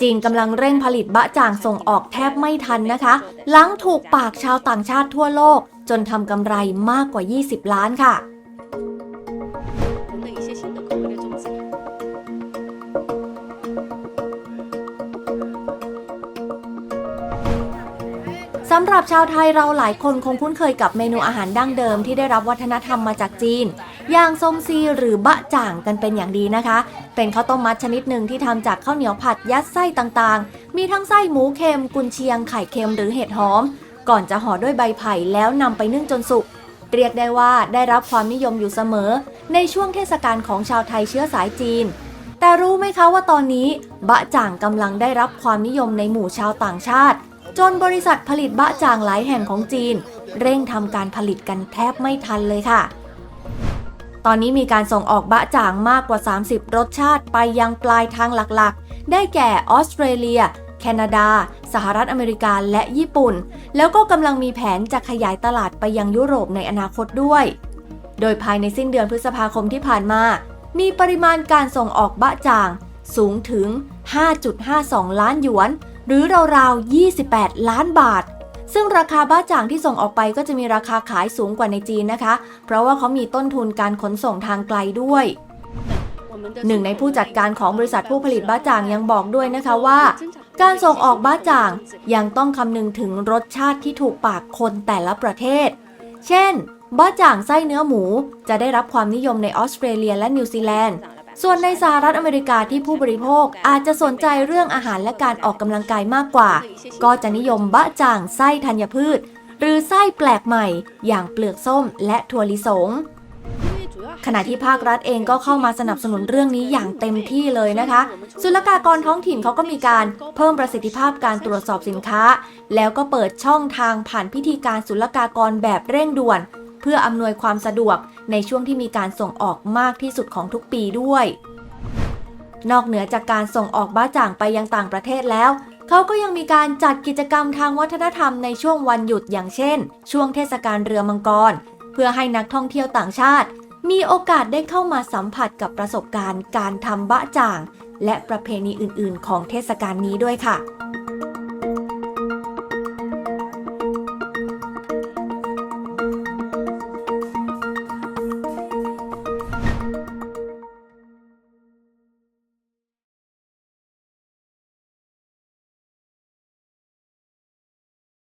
จีนกำลังเร่งผลิตบะจ่างส่งออกแทบไม่ทันนะคะ หลังถูกปากชาวต่างชาติทั่วโลก จนทำกำไรมากกว่า 20 ล้านค่ะ สำหรับชาวไทยเราหลายคนคงคุ้นเคยกับเมนูอาหารดั้งเดิมที่ได้รับวัฒนธรรมมาจากจีน อย่างซงซีหรือบะจ่างกันเป็นอย่างดีนะคะ เป็นข้าวต้มมัดชนิดหนึ่งที่ทำจากข้าวเหนียวผัดยัดไส้ต่างๆ มีทั้งไส้หมูเค็มกุนเชียงไข่เค็มหรือเห็ดหอม ก่อนจะห่อด้วยใบไผ่แล้วนำไปนึ่งจนสุกเรียกได้ว่าได้รับความนิยมอยู่เสมอ ในช่วงเทศกาลของชาวไทยเชื้อสายจีน แต่รู้ไหมคะว่าตอนนี้ บะจ่างกำลังได้รับความนิยมในหมู่ชาวต่างชาติ จนบริษัทผลิตบะจ่างหลายแห่งของจีน เร่งทำการผลิตกันแทบไม่ทันเลยค่ะ ตอนนี้มีการส่งออกบะจ่างมากกว่า 30 รสชาติไปยังปลายทางหลักๆ ได้แก่ออสเตรเลีย แคนาดา สหรัฐอเมริกาและญี่ปุ่น แล้วก็กำลังมีแผนจะขยายตลาดไปยังยุโรปในอนาคตด้วย โดยภายในสิ้นเดือนพฤษภาคมที่ผ่านมา มีปริมาณการส่งออกบะจ่างสูงถึง 5.52 ล้านหยวน หรือราวๆ 28 ล้านบาท ซึ่งราคาบ้าจ่างที่ส่งออกไปก็จะมีราคาขายสูงกว่าในจีนนะคะ เพราะว่าเขามีต้นทุนการขนส่งทางไกลด้วยหนึ่งในผู้จัดการของบริษัทผู้ผลิตบ้าจ่างยังบอกด้วยนะคะว่า การส่งออกบ้าจ่างยังต้องคำนึงถึงรสชาติที่ถูกปากคนแต่ละประเทศ เช่นบ้าจ่างไส้เนื้อหมูจะได้รับความนิยมในออสเตรเลียและนิวซีแลนด์ ส่วนในสหรัฐอเมริกาที่ผู้บริโภคอาจจะสนใจเรื่องอาหารและการออกกำลังกายมากกว่า ก็จะนิยมบะจ่างไส้ธัญพืช หรือไส้แปลกใหม่ อย่างเปลือกส้มและถั่วลิสงขณะที่ภาครัฐเองก็เข้ามาสนับสนุนเรื่องนี้อย่างเต็มที่เลยนะคะ ศุลกากรท้องถิ่นเขาก็มีการเพิ่มประสิทธิภาพการตรวจสอบสินค้า แล้วก็เปิดช่องทางผ่านพิธีการศุลกากรแบบเร่งด่วน เพื่ออำนวยความสะดวกในช่วงที่มีการส่งออกมากที่สุดของทุกปีด้วย นอกเหนือจากการส่งออกบ้าจ่างไปยังต่างประเทศแล้วเขาก็ยังมีการจัดกิจกรรมทางวัฒนธรรมในช่วงวันหยุดอย่างเช่น ช่วงเทศกาลเรือมังกร เพื่อให้นักท่องเที่ยวต่างชาติ มีโอกาสได้เข้ามาสัมผัสกับประสบการณ์ การทำบะจ่าง และประเพณีอื่น ๆ ของเทศกาลนี้ด้วยค่ะ